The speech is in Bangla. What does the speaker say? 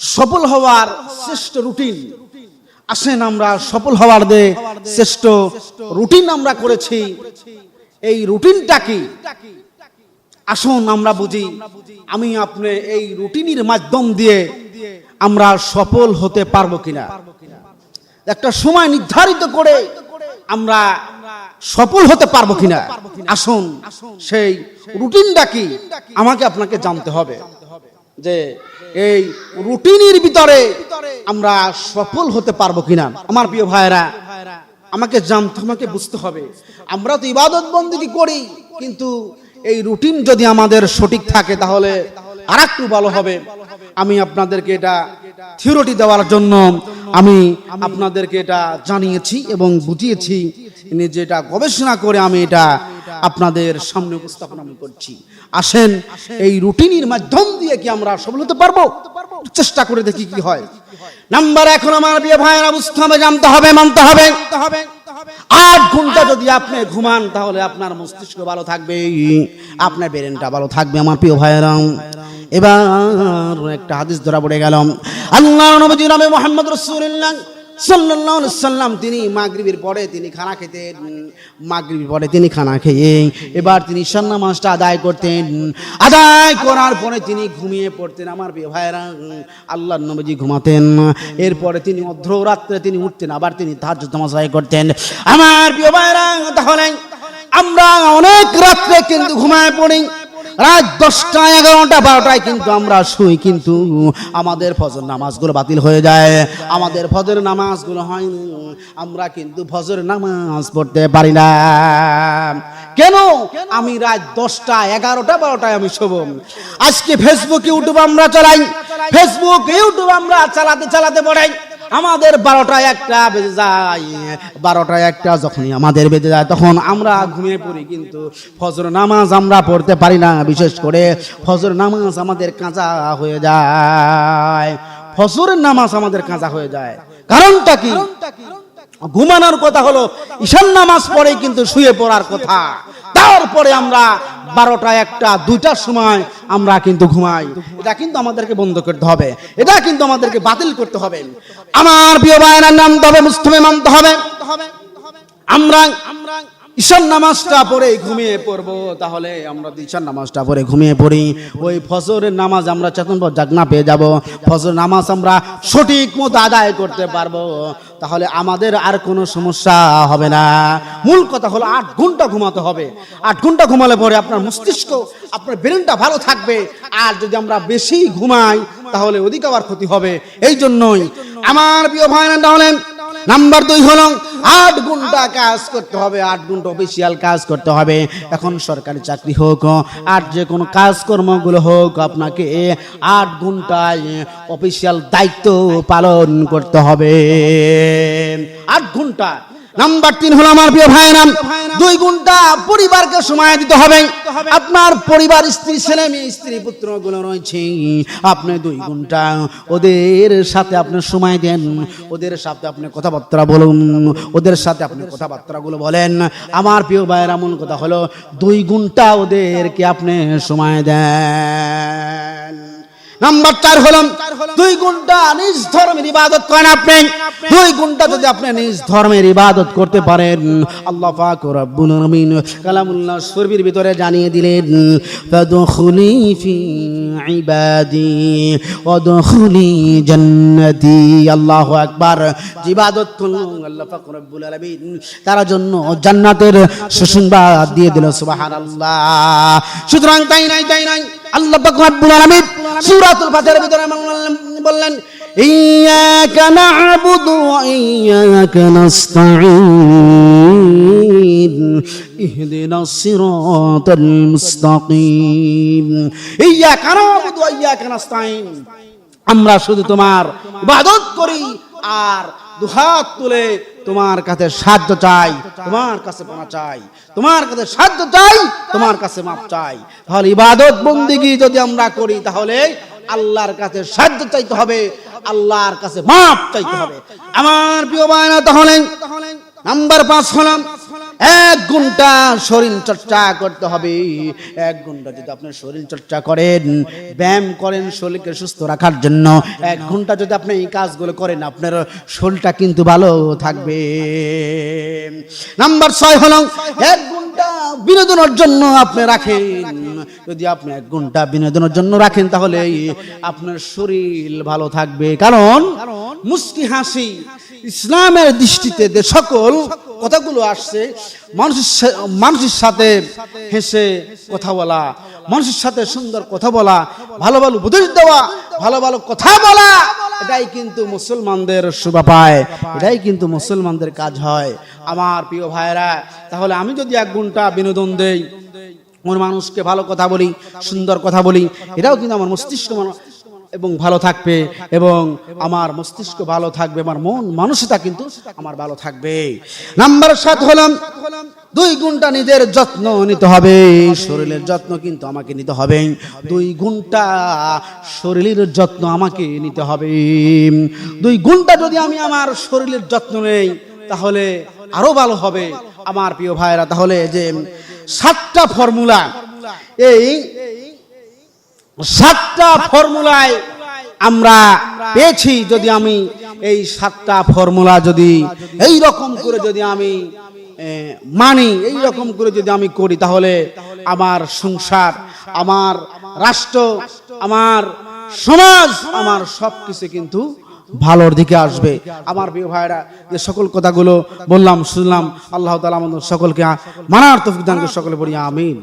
সফল হওয়ার শ্রেষ্ঠ রুটিন। আসেন আমরা সফল হওয়ার দে শ্রেষ্ঠ রুটিন আমরা করেছি, এই রুটিনটা কি? আসুন আমরা বুঝি, আমি আপনি এই রুটিনের মাধ্যম দিয়ে আমরা সফল হতে পারব কিনা? একটা সময় নির্ধারিত করে আমরা সফল হতে পারব কিনা? আসুন, সেই রুটিনটা কি? আমাকে আপনাকে জানতে হবে। যে এই রুটিনের ভিতরে আমরা সফল হতে পারব কিনা? আমার প্রিয় ভাইরা আমাকে জানতে, আমাকে বুঝতে হবে। আমরা তো ইবাদত বন্দিগি করি? কিন্তু এই রুটিন যদি আমাদের সঠিক থাকে, তাহলে আর একটু ভালো হবে। আমি আপনাদেরকে এটা থিওরিটি দেওয়ার জন্য আমি আপনাদেরকে এটা জানিয়েছি এবং বুঝিয়েছি। যেটা গবেষণা করে আমি এটা আপনাদের সামনে উপস্থাপন আমি করছি। আসেন, এই রুটিনের মাধ্যম দিয়ে কি আমরা সফল হতে পারব? চেষ্টা করে দেখি কি হয়। নাম্বার এখন আমার বিয়ে ভাইয়েরা হবে জানতে হবে, মানতে হবে। আট ঘণ্টা যদি আপনি ঘুমান, তাহলে আপনার মস্তিষ্ক ভালো থাকবে। আপনার ব্রেনটা ভালো থাকবে, আমার প্রিয় ভাইয়েরা। এবার একটা হাদিস ধরা পড়ে গেল। আল্লাহ নবী মোহাম্মদ রসুল্লাহ সাল্লাল্লাহু সাল্লাম তিনি মাগরিবের পরে তিনি খানা খেতেন মাগরিবের পরে তিনি খানা খেয়ে, এবার তিনি ঈশান নামাজটা আদায় করতেন। আদায় করার পরে তিনি ঘুমিয়ে পড়তেন। আমার প্রিয় ভাইয়েরা আল্লাহ নবীজি ঘুমাতেন। এরপরে তিনি অর্ধরাত্রে তিনি উঠতেন, আবার তিনি নামাজ আদায় করতেন। আমার প্রিয় ভাইয়েরা, তাহলে আমরা অনেক রাত্রে কিন্তু ঘুমায় পড়ি। রাত দশটা এগারোটা বারোটায় কিন্তু আমরা শুই, কিন্তু আমাদের ফজর নামাজগুলো বাতিল হয়ে যায়। আমাদের ফজর নামাজগুলো হয় না আমরা কিন্তু ফজর নামাজ পড়তে পারি না। কেন? আমি রাত দশটা, এগারোটা, বারোটায় আমি শোব। আজকে ফেসবুক ইউটিউব আমরা চালাই। ফেসবুক ইউটিউব আমরা চালাতে চালাতে পড়াই। আমাদের বারোটা একটা বেজে যায়। বারোটা একটা যখনই আমাদের বেজে যায়, তখন আমরা ঘুমিয়ে পড়ি কিন্তু ফজর নামাজ আমরা পড়তে পারি না, বিশেষ করে ফজর নামাজ আমাদের কাঁচা হয়ে যায়। ফজরের নামাজ আমাদের কাঁচা হয়ে যায়। কারণটা কি? ঘুমানোর কথা হলো, ঈশান নামাজ পড়ে কিন্তু শুয়ে পড়ার কথা। তারপরে আমরা বারোটা, একটা, দুইটার সময় আমরা কিন্তু ঘুমাই। এটা কিন্তু আমাদেরকে বন্ধ করতে হবে। এটা কিন্তু আমাদেরকে বাতিল করতে হবে। আমার প্রিয় বায়নার নামতে হবে মুস্তমে মানতে হবে। আমরা আমরা ঈশান নামাজটা পরে ঘুমিয়ে পড়ব, তাহলে আমরা ঈশান নামাজটা পড়ে ঘুমিয়ে পড়ি। ওই ফজরের নামাজ আমরা চেতন জাগনা পেয়ে যাব। ফজর নামাজ আমরা সঠিক মতো আদায় করতে পারব। তাহলে আমাদের আর কোনো সমস্যা হবে না। মূল কথা হলো আট ঘণ্টা ঘুমাতে হবে। আট ঘণ্টা ঘুমালে পরে আপনার মস্তিষ্ক, আপনার ব্রেনটা ভালো থাকবে। আর যদি আমরা বেশি ঘুমাই, তাহলে অধিক আবার ক্ষতি হবে। এই জন্যই আমার প্রিয় ভাইরা তাহলে নাম্বার দুই হল আট ঘণ্টা কাজ করতে হবে, আট ঘণ্টা অফিসিয়াল কাজ করতে হবে। এখন সরকারি চাকরি হোক, আর যে কোনো কাজকর্মগুলো হোক, আপনাকে আট ঘন্টায় অফিসিয়াল দায়িত্ব পালন করতে হবে। আট ঘণ্টা নাম্বার তিন হলো আমার প্রিয় ভাইরা দুই ঘণ্টা পরিবারকে সময় দিতে হবে। আপনার পরিবার স্ত্রী ছেলে মেয়ে স্ত্রী পুত্রগুলো রয়েছে। আপনি দুই ঘণ্টা ওদের সাথে আপনি সময় দেন। ওদের সাথে আপনি কথাবার্তা বলুন। ওদের সাথে আপনি কথাবার্তা গুলো বলেন। আমার প্রিয় ভাইয়ের এমন কথা হলো দুই ঘণ্টা ওদেরকে আপনি সময় দেন। নাম্বার চার হলো দুই ঘণ্টা নিজ ধর্মের ইবাদত করেন আপনি। দুই ঘণ্টা যদি আপনি নিজ ধর্মের ইবাদত করতে পারেন, আল্লাহ পাক রব্বুল আলামিন কালামুল্লাহ শরীফের ভিতরে জানিয়ে দিলেন, ফাদখুলি ফি ইবাদি, ওয়াদখুলি জান্নাতি। আল্লাহু আকবার। ইবাদত করুন আল্লাহ পাক রব্বুল আলামিন তার জন্য জান্নাতের সুসংবাদ দিয়ে দিল, সুবহানাল্লাহ। সুতরাং তাই নাই তাই নাই। আল্লাহ পাক রব্বুল আলামিন সূরাতুল ফাতিহার ভিতরে বললেন, ইয়াকা না'বুদু ওয়া ইয়াকা নাস্তাইন ইহদিনাস সিরাতাল মুস্তাকিম। ইয়াকা না'বুদু ওয়া আমরা শুধু তোমার ইবাদত করি আর দুহাত তুলে তোমার কাছে সাহায্য চাই, তোমার কাছে পানা চাই, তোমার কাছে সাহায্য চাই, তোমার কাছে মাপ চাই। তাহলে ইবাদত বন্দিগি যদি আমরা করি, তাহলে আল্লাহর কাছে সাহায্য চাইতে হবে, আল্লাহর কাছে মাপ চাইতে হবে। আমার প্রিয় বায়না তাহলে নাম্বার পাঁচ হলাম। এক ঘণ্টা শরীর চর্চা করতে হবে। এক ঘণ্টা যদি আপনি শরীর চর্চা করেন, ব্যায়াম করেন শরীরকে সুস্থ রাখার জন্য, এক ঘণ্টা যদি আপনি এই কাজগুলো করেন, আপনার শরীরটা কিন্তু ভালো থাকবে। নাম্বার ছয় হলো, এক ঘণ্টা বিনোদনের জন্য আপনি রাখেন। যদি আপনি এক ঘণ্টা বিনোদনের জন্য রাখেন, তাহলে আপনার শরীর ভালো থাকবে। কারণ, মুস্কি হাসি ইসলামের দৃষ্টিতে সকল কথাগুলো আসছে, মানুষের মানুষের সাথে হেসে কথা বলা, মানুষের সাথে সুন্দর কথা বলা, ভালো ভালো উপদেশ দেওয়া, ভালো ভালো কথা বলা, এটাই কিন্তু মুসলমানদের শোভা পায়, এটাই কিন্তু মুসলমানদের কাজ হয়। আমার প্রিয় ভাইরা তাহলে আমি যদি এক ঘণ্টা বিনোদন দেই আমার মানুষকে ভালো কথা বলি, সুন্দর কথা বলি, এটাও কিন্তু আমার মস্তিষ্ক মান- এবং ভালো থাকবে এবং আমার মস্তিষ্ক ভালো থাকবে, আমার মন মানসিকতা কিন্তু আমার ভালো থাকবে। নাম্বার সাত হলাম, দুই ঘণ্টা নিজের যত্ন নিতে হবে, শরীরের যত্ন কিন্তু আমাকে নিতে হবে। দুই ঘণ্টা শরীরের যত্ন আমাকে নিতে হবে। দুই ঘণ্টা যদি আমি আমার শরীরের যত্ন নেই, তাহলে আরও ভালো হবে। আমার প্রিয় ভাইরা, তাহলে যে সাতটা ফর্মুলা, এই সাতটা ফর্মুলায় আমরা পেয়েছি যদি আমি এই সাতটা ফর্মুলা যদি এই রকম করে যদি আমি মানি এই রকম করে যদি আমি করি, তাহলে আমার সংসার, আমার রাষ্ট্র, আমার সমাজ, আমার সব কিছু কিন্তু ভালোর দিকে আসবে। আমার প্রিয় ভাইরা যে সকল কথাগুলো বললাম, শুনলাম, আল্লাহ তালা আমাদের সকলকে মানার তফিক সকলে বলি আমিন।